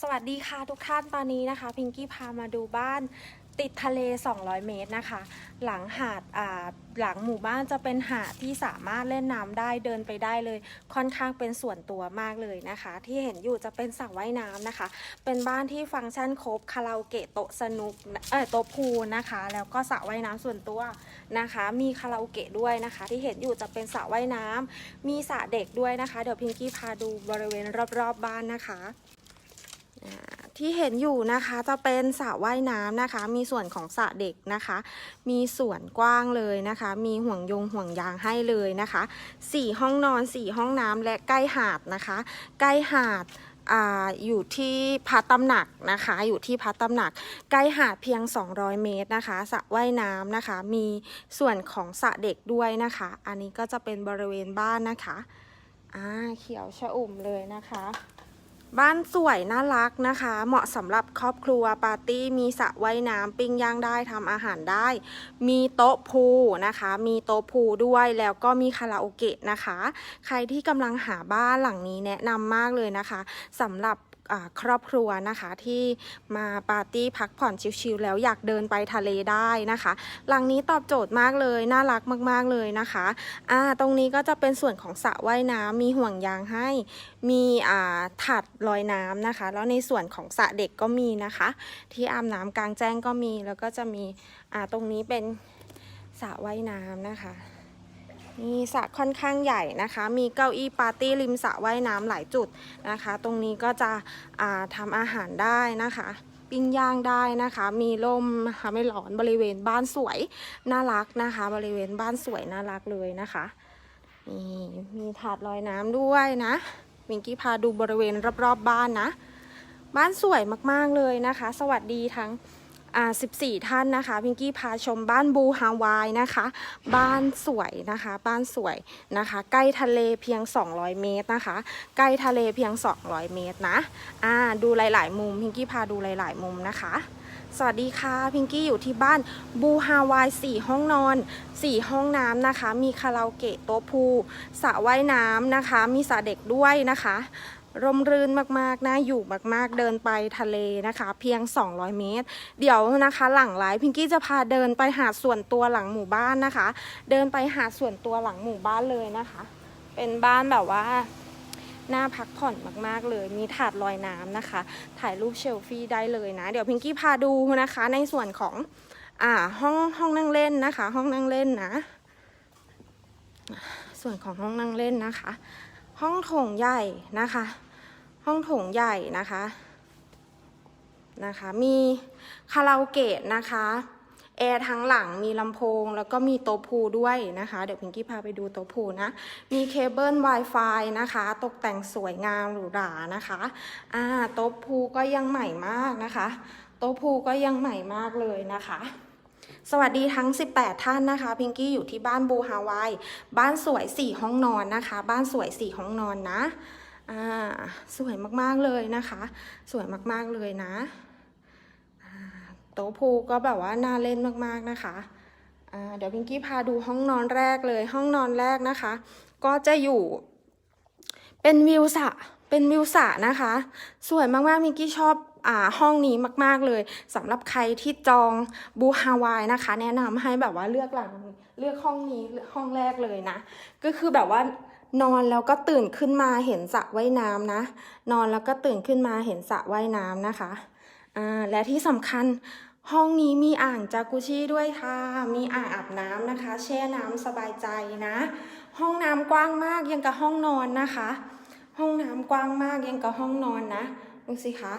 สวัสดีค่ะทุกท่านตอนนี้นะคะ พิงกี้พามาดูบ้านติดทะเล 200 เมตรนะคะ หลังหาดอ่าหลังหมู่บ้านจะเป็นหาดที่สามารถเล่นน้ำได้เดินไปได้เลย ค่อนข้างเป็นส่วนตัวมากเลยนะคะ ที่เห็นอยู่จะเป็นสระว่ายน้ำนะคะ เป็นบ้านที่ฟังก์ชันครบคาราโอเกะโต๊ะสนุกเออโต๊ะพูลนะคะ แล้วก็สระว่ายน้ำส่วนตัวนะคะ มีคาราโอเกะด้วยนะคะ ที่เห็นอยู่จะเป็นสระว่ายน้ำมีสระเด็กด้วยนะคะ เดี๋ยวพิงกี้พาดูบริเวณรอบๆบบ้านนะคะ ที่เห็นอยู่นะคะจะเป็นสระว่ายน้ำนะคะ มีส่วนของสระเด็กนะคะ มีส่วนกว้างเลยนะคะ มีห่วงยงห่วงยางให้เลยนะคะสี่ห้องนอนสี่ห้องน้ำและใกล้หาดนะคะ ใกล้หาดออยู่ที่พัตำหนักนะคะ อยู่ที่พัตำหนัก ใกล้หาดเพียง 200 เมตรนะคะสระว่ายน้ำนะคะ มีส่วนของสระเด็กด้วยนะคะ อันนี้ก็จะเป็นบริเวณบ้านนะคะ อ่า เขียวชะอุ่มเลยนะคะ บ้านสวยน่ารักนะคะ เหมาะสำหรับครอบครัวปาร์ตี้มีสระว่ายน้ำปิ้งย่างได้ทำอาหารได้ มีโต๊ะพูนะคะ มีโต๊ะพูด้วยแล้วก็มีคาราโอเกะนะคะ ใครที่กำลังหาบ้านหลังนี้แนะนำมากเลยนะคะสำหรับ ครอบครัวนะคะที่มาปาร์ตี้พักผ่อนชิลๆแล้วอยากเดินไปทะเลได้นะคะ หลังนี้ตอบโจทย์มากเลยน่ารักมากๆเลยนะคะอ่าตรงนี้ก็จะเป็นส่วนของสระว่ายน้ำมีห่วงยางให้ มีอ่าถัดลอยน้ำนะคะ แล้วในส่วนของสระเด็กก็มีนะคะ ที่อาบน้ำกลางแจ้งก็มีแล้วก็จะมีอ่าตรงนี้เป็นสระว่ายน้ำนะคะ นี่สระค่อนข้างใหญ่นะคะ มีเก้าอี้ปาร์ตี้ริมสระว่ายน้ำหลายจุดนะคะ ตรงนี้ก็จะาทำอาหารได้นะคะ ปิ้งย่างได้นะคะ มีร่มนะคะไม่ร้อนบริเวณบ้านสวยน่ารักนะคะ บริเวณบ้านสวยน่ารักเลยนะคะนี่มีถาดลอยน้ำด้วยนะวิงกี้พาดูบริเวณรอบๆบบ้านนะ บ้านสวยมากๆเลยนะคะ สวัสดีทั้ง 14 ท่านนะคะวิงกี้พาชมบ้านบูฮาวายนะคะ บ้านสวยนะคะ บ้านสวยนะคะ ใกล้ทะเลเพียง 200 เมตรนะคะ ใกล้ทะเลเพียง 200 เมตรนะอ่าดูหลาย ๆ มุมพิงกี้พาดูหลาย ๆ มุมนะคะสวัสดีค่ะ พิงกี้อยู่ที่บ้านบูฮาวาย4ห้องนอน 4 ห้องน้ำนะคะ มีคาราโอเกะโต๊ะพูลสระว่ายน้ำนะคะ มีสระเด็กด้วยนะคะ ร่มรื่นมากๆน่าอยู่มากๆ เดินไปทะเลนะคะ เพียง 200 เมตร เดี๋ยวนะคะ หลังไลฟ์พิงกี้จะพาเดินไปหาดส่วนตัวหลังหมู่บ้านนะคะ เดินไปหาดส่วนตัวหลังหมู่บ้านเลยนะคะ เป็นบ้านแบบว่าน่าพักผ่อนมากๆเลย มีถาดลอยน้ำนะคะ ถ่ายรูปเชลฟี่ได้เลยนะ เดี๋ยวพิงกี้พาดูนะคะ ในส่วนของอ่าห้องห้องนั่งเล่นนะคะ ห้องนั่งเล่นนะ ส่วนของห้องนั่งเล่นนะคะ ห้องโถงใหญ่นะคะ ห้องโถงใหญ่นะคะนะคะ มีคาราโอเกะนะคะแอร์ทั้งหลังมีลำโพง แล้วก็มีโต๊ะพูด้วยนะคะ เดี๋ยวพิงกี้พาไปดูโต๊ะพูนะ มีเคเบิล Wi-Fi นะคะ ตกแต่งสวยงามหรูหรานะคะอ่าโต๊ะพูก็ยังใหม่มากนะคะ โต๊ะพูก็ยังใหม่มากเลยนะคะ สวัสดีทั้ง 18 ท่านนะคะ พิงกี้อยู่ที่บ้านบูฮาวาย บ้านสวย 4 ห้องนอนนะคะ บ้านสวย 4 ห้องนอนนะ อ่าสวยมากๆเลยนะคะ สวยมากๆเลยนะโต๊ะพูก็แบบว่าน่าเล่นมากๆนะคะเดี๋ยวพิงกี้พาดูห้องนอนแรกเลย ห้องนอนแรกนะคะ ก็จะอยู่ เป็นวิวสระเป็นวิวสระนะคะ สวยมากๆมิกกี้ชอบอ่าห้องนี้มากๆเลยสำหรับใครที่จองบูฮาวายนะคะ แนะนำให้แบบว่าเลือกหลังเลือกห้องนี้ห้องแรกเลยนะ ก็คือแบบว่า นอนแล้วก็ตื่นขึ้นมาเห็นสระว่ายน้ำนะ นอนแล้วก็ตื่นขึ้นมาเห็นสระว่ายน้ำนะคะอ่าและที่สำคัญห้องนี้มีอ่างจากุชิด้วยค่ะ มีอ่างอาบน้ำนะคะ แช่น้ำสบายใจนะ ห้องน้ำกว้างมากยังกับห้องนอนนะคะ ห้องน้ำกว้างมากยังกับห้องนอนนะดูสิคะ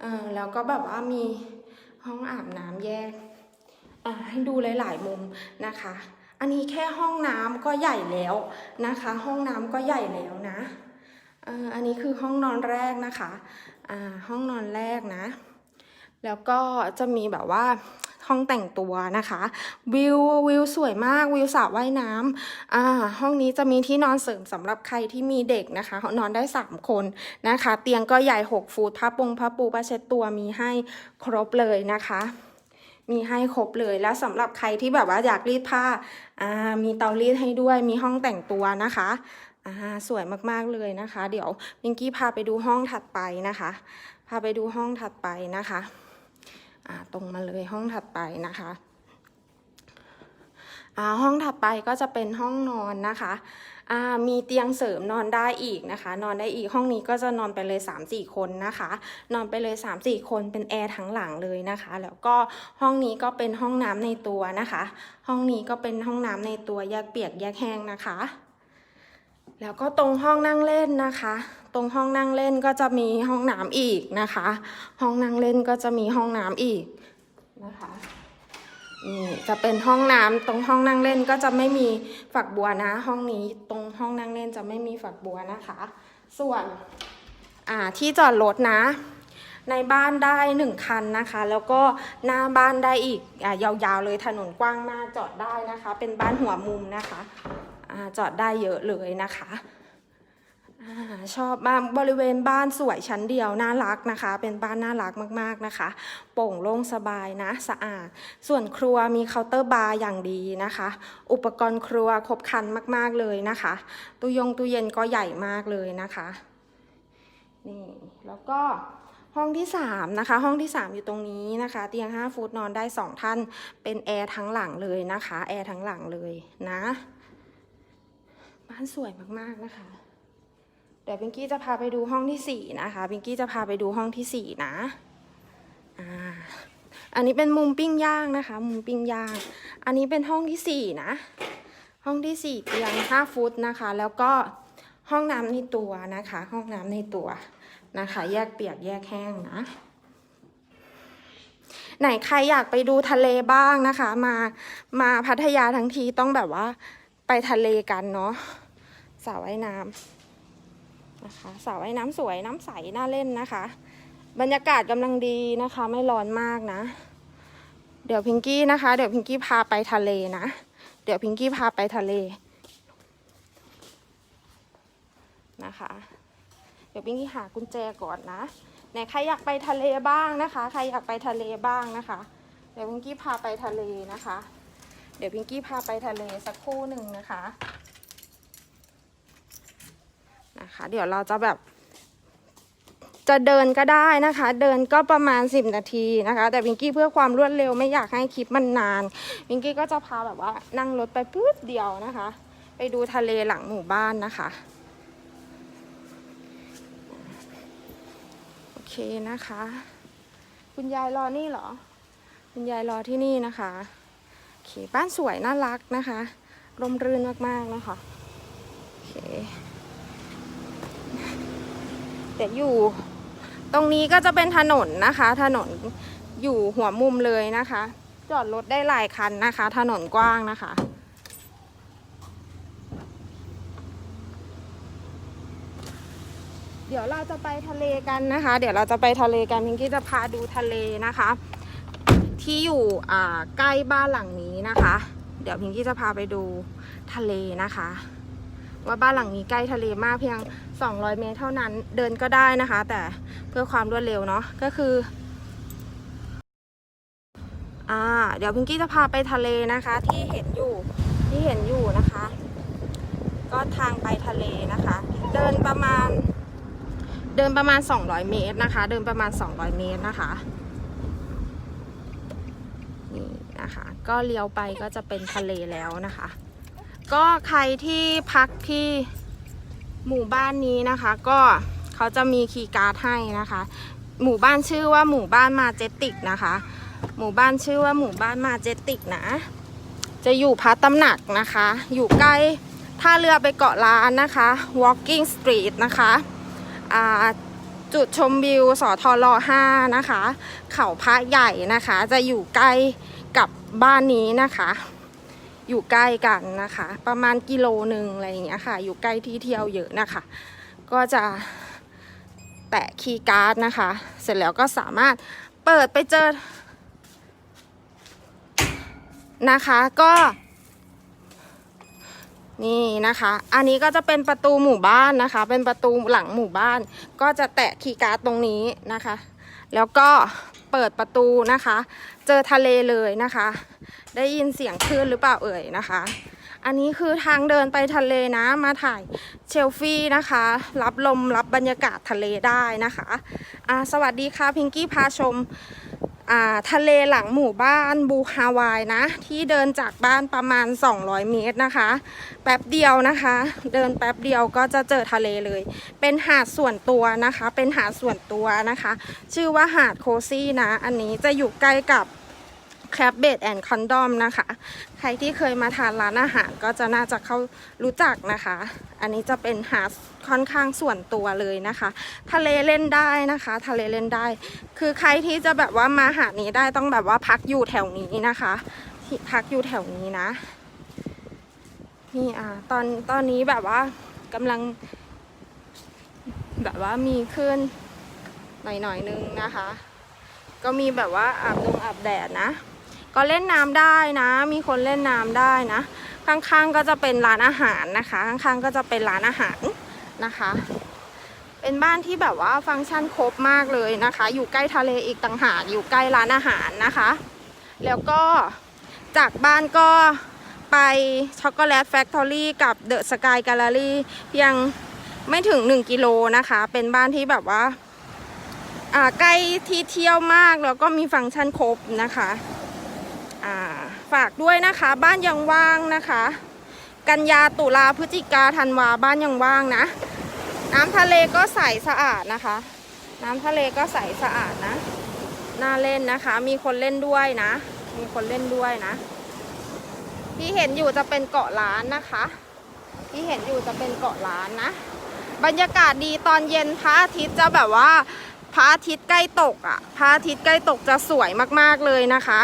เออแล้วก็แบบว่ามีห้องอาบน้ำแยกอ่าให้ดูหลาย ๆ มุมนะคะ อันนี้แค่ห้องน้ำก็ใหญ่แล้วนะคะ ห้องน้ำก็ใหญ่แล้วนะอันนี้คือห้องนอนแรกนะคะห้องนอนแรกนะ แล้วก็จะมีแบบว่าห้องแต่งตัวนะคะ วิววิวสวยมากวิวสระว่ายน้ำอ่าห้องนี้จะมีที่นอนเสริมสำหรับใครที่มีเด็กนะคะ นอนได้ 3 คนนะคะ เตียงก็ใหญ่ 6 ฟุตผ้าปงผ้าปูผ้าเช็ดตัวมีให้ครบเลยนะคะ มีให้ครบเลย แล้วสำหรับใครที่แบบว่าอยากรีดผ้าอ่ามีเตารีดให้ด้วยมีห้องแต่งตัวนะคะอ่าสวยมากๆเลยนะคะ เดี๋ยวมิงกี้พาไปดูห้องถัดไปนะคะ พาไปดูห้องถัดไปนะคะอ่าตรงมาเลยห้องถัดไปนะคะ ห้องถัดไปก็จะเป็นห้องนอนนะคะมีเตียงเสริมนอนได้อีกนะคะ นอนได้อีกห้องนี้ก็จะนอนไปเลย 3-4 คนนะคะ นอนไปเลย 3-4 คนเป็นแอร์ทั้งหลังเลยนะคะ แล้วก็ห้องนี้ก็เป็นห้องน้ำในตัวนะคะ ห้องนี้ก็เป็นห้องน้ำในตัวแยกเปียกแยกแห้งนะคะ แล้วก็ตรงห้องนั่งเล่นนะคะ ตรงห้องนั่งเล่นก็จะมีห้องน้ำอีกนะคะ ห้องนั่งเล่นก็จะมีห้องน้ำอีกนะคะ นี่จะเป็นห้องน้ำตรงห้องนั่งเล่นก็จะไม่มีฝักบัวนะ ห้องนี้ตรงห้องนั่งเล่นจะไม่มีฝักบัวนะคะ ส่วนอ่าที่จอดรถนะ ในบ้านได้หนึ่งคันนะคะ แล้วก็หน้าบ้านได้อีกอยาวๆเลยถนนกว้างมากจอดได้นะคะ เป็นบ้านหัวมุมนะคะอจอดได้เยอะเลยนะคะ ชอบมากบริเวณบ้านสวยชั้นเดียวน่ารักนะคะ เป็นบ้านน่ารักมากๆนะคะ โปร่งโล่งสบายนะสะอาด ส่วนครัวมีเคาน์เตอร์บาร์อย่างดีนะคะ อุปกรณ์ครัวครบครันมากๆเลยนะคะ ตู้ยงตู้เย็นก็ใหญ่มากเลยนะคะนี่แล้วก็ห้องที่3นะคะห้องที่ 3 อยู่ตรงนี้นะคะ เตียง 5 ฟุตนอนได้ 2 ท่านเป็นแอร์ทั้งหลังเลยนะคะแอร์ทั้งหลังเลยนะ บ้านสวยมากๆนะคะ เดี๋ยวพิงกี้จะพาไปดูห้องที่4นะคะพิงกี้จะพาไปดูห้องที่4นะอ่าอันนี้เป็นมุมปิ้งย่างนะคะ มุมปิ้งย่าง อันนี้เป็นห้องที่4นะ ห้องที่4เตียง5ฟุตนะคะ แล้วก็ห้องน้ำในตัวนะคะ ห้องน้ำในตัวนะคะ แยกเปียกแยกแห้งนะไหนใครอยากไปดูทะเลบ้างนะคะ มามาพัทยาทั้งทีต้องแบบว่าไปทะเลกันเนาะสระว่ายน้ำ นะคะสระว่ายน้ำสวยน้ำใสน่าเล่นนะคะ บรรยากาศกำลังดีนะคะ ไม่ร้อนมากนะ เดี๋ยวพิงกี้นะคะ เดี๋ยวพิงกี้พาไปทะเลนะ เดี๋ยวพิงกี้พาไปทะเลนะคะ เดี๋ยวพิงกี้หากุญแจก่อนนะไหนใครอยากไปทะเลบ้างนะคะ ใครอยากไปทะเลบ้างนะคะ เดี๋ยวพิงกี้พาไปทะเลนะคะ เดี๋ยวพิงกี้พาไปทะเลสักครู่หนึ่งนะคะ นะคะ เดี๋ยวเราจะแบบ จะเดินก็ได้นะคะ เดินก็ประมาณ 10 นาทีนะคะ แต่พิงกี้เพื่อความรวดเร็วไม่อยากให้คลิปมันนานพิงกี้ก็จะพาแบบว่านั่งรถไปปุ๊บเดียวนะคะ ไปดูทะเลหลังหมู่บ้านนะคะโอเคนะคะ คุณยายรอนี่เหรอ คุณยายรอที่นี่นะคะโอเคบ้านสวยน่ารักนะคะร่มรื่นมากๆนะคะโอเค เดี๋ยวอยู่ ตรงนี้ก็จะเป็นถนนนะคะ ถนนอยู่หัวมุมเลยนะคะ จอดรถได้หลายคันนะคะ ถนนกว้างนะคะเดี๋ยวเราจะไปทะเลกันนะคะ เดี๋ยวเราจะไปทะเลกันพิงกี้จะพาดูทะเลนะคะ ที่อยู่ใกล้บ้านหลังนี้นะคะ เดี๋ยวพิงกี้จะพาไปดูทะเลนะคะ ว่าบ้านหลังนี้ใกล้ทะเลมากเพียง 200 เมตรเท่านั้นเดินก็ได้นะคะ แต่เพื่อความรวดเร็วเนาะก็คืออ่าเดี๋ยวพิงกี้จะพาไปทะเลนะคะ ที่เห็นอยู่ที่เห็นอยู่นะคะ ก็ทางไปทะเลนะคะ เดินประมาณ เดินประมาณ 200 เมตรนะคะ เดินประมาณ 200 เมตรนะคะนี่นะคะ ก็เลี้ยวไปก็จะเป็นทะเลแล้วนะคะ ก็ใครที่พักที่หมู่บ้านนี้นะคะ ก็เขาจะมีคีย์การ์ดให้นะคะ หมู่บ้านชื่อว่าหมู่บ้านมาเจติกนะคะ หมู่บ้านชื่อว่าหมู่บ้านมาเจติกนะ จะอยู่พัตำหนักนะคะ อยู่ใกล้ท่าเรือไปเกาะล้านนะคะ walking street นะคะจุดชมวิวสอทอร5นะคะ เขาพระใหญ่นะคะ จะอยู่ใกล้กับบ้านนี้นะคะ อยู่ใกล้กันนะคะ ประมาณกิโลหนึ่งอะไรอย่างเงี้ยค่ะ อยู่ใกล้ที่เที่ยวเยอะนะคะ ก็จะแตะคีย์การ์ดนะคะ เสร็จแล้วก็สามารถเปิดไปเจอนะคะก็นี่นะคะ อันนี้ก็จะเป็นประตูหมู่บ้านนะคะ เป็นประตูหลังหมู่บ้าน ก็จะแตะคีย์การ์ดตรงนี้นะคะ แล้วก็เปิดประตูนะคะ เจอทะเลเลยนะคะ ได้ยินเสียงคลื่นหรือเปล่าเอ่ยนะคะ อันนี้คือทางเดินไปทะเลนะมาถ่ายเชลฟี่นะคะ รับลมรับบรรยากาศทะเลได้นะคะอ่าสวัสดีค่ะพิงกี้พาชมอ่าทะเลหลังหมู่บ้านบูฮาวายนะ ที่เดินจากบ้านประมาณ 200 เมตรนะคะ แป๊บเดียวนะคะ เดินแป๊บเดียวก็จะเจอทะเลเลย เป็นหาดส่วนตัวนะคะ เป็นหาดส่วนตัวนะคะ ชื่อว่าหาดโคซี่นะ อันนี้จะอยู่ใกล้กับ แคปเบดแอนด์คอนดอมนะคะ ใครที่เคยมาทานร้านอาหารก็จะน่าจะเข้ารู้จักนะคะ อันนี้จะเป็นหาดค่อนข้างส่วนตัวเลยนะคะ ทะเลเล่นได้นะคะ ทะเลเล่นได้ คือใครที่จะแบบว่ามาหาดนี้ได้ต้องแบบว่าพักอยู่แถวนี้นะคะที่พักอยู่แถวนี้นะ นี่อะตอนตอนนี้แบบว่ากำลัง แบบว่ามีขึ้นหน่อยหน่อยนึงนะคะ ก็มีแบบว่าอาบดงอาบแดดนะ ก็เล่นน้ำได้นะ มีคนเล่นน้ำได้นะ ข้างๆก็จะเป็นร้านอาหารนะคะ ข้างๆก็จะเป็นร้านอาหารนะคะ เป็นบ้านที่แบบว่าฟังก์ชันครบมากเลยนะคะ อยู่ใกล้ทะเลอีกต่างหากอยู่ใกล้ร้านอาหารนะคะ แล้วก็จากบ้านก็ไปช็อกโกแลตแฟคทอรี่กับเดอะสกายแกลเลอรี่เพียงไม่ถึง 1 กิโลนะคะ เป็นบ้านที่แบบว่าใกล้ที่เที่ยวมากแล้วก็มีฟังก์ชันครบนะคะ ฝากด้วยนะคะ บ้านยังว่างนะคะ กันยาตุลาพฤศจิกาธันวาบ้านยังว่างนะ น้ำทะเลก็ใสสะอาดนะคะ น้ำทะเลก็ใสสะอาดนะน่าเล่นนะคะ มีคนเล่นด้วยนะ มีคนเล่นด้วยนะ ที่เห็นอยู่จะเป็นเกาะล้านนะคะ ที่เห็นอยู่จะเป็นเกาะล้านนะ บรรยากาศดีตอนเย็นพระอาทิตย์จะแบบว่าพระอาทิตย์ใกล้ตกอะ่ะพระอาทิตย์ใกล้ตกจะสวยมากๆเลยนะคะ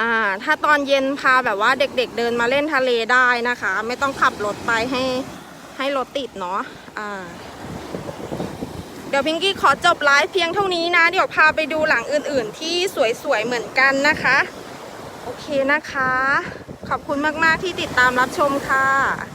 อ่าถ้าตอนเย็นพาแบบว่าเด็กๆเเดินมาเล่นทะเลได้นะคะ ไม่ต้องขับรถไปให้ให้รถติดเนาะอ่าเดี๋ยวพิงกี้ขอจบไลฟ์เพียงเท่านี้นะ เดี๋ยวพาไปดูหลังอื่นๆ ที่สวยๆ เหมือนกันนะคะ โอเคนะคะ ขอบคุณมากๆที่ติดตามรับชมค่ะ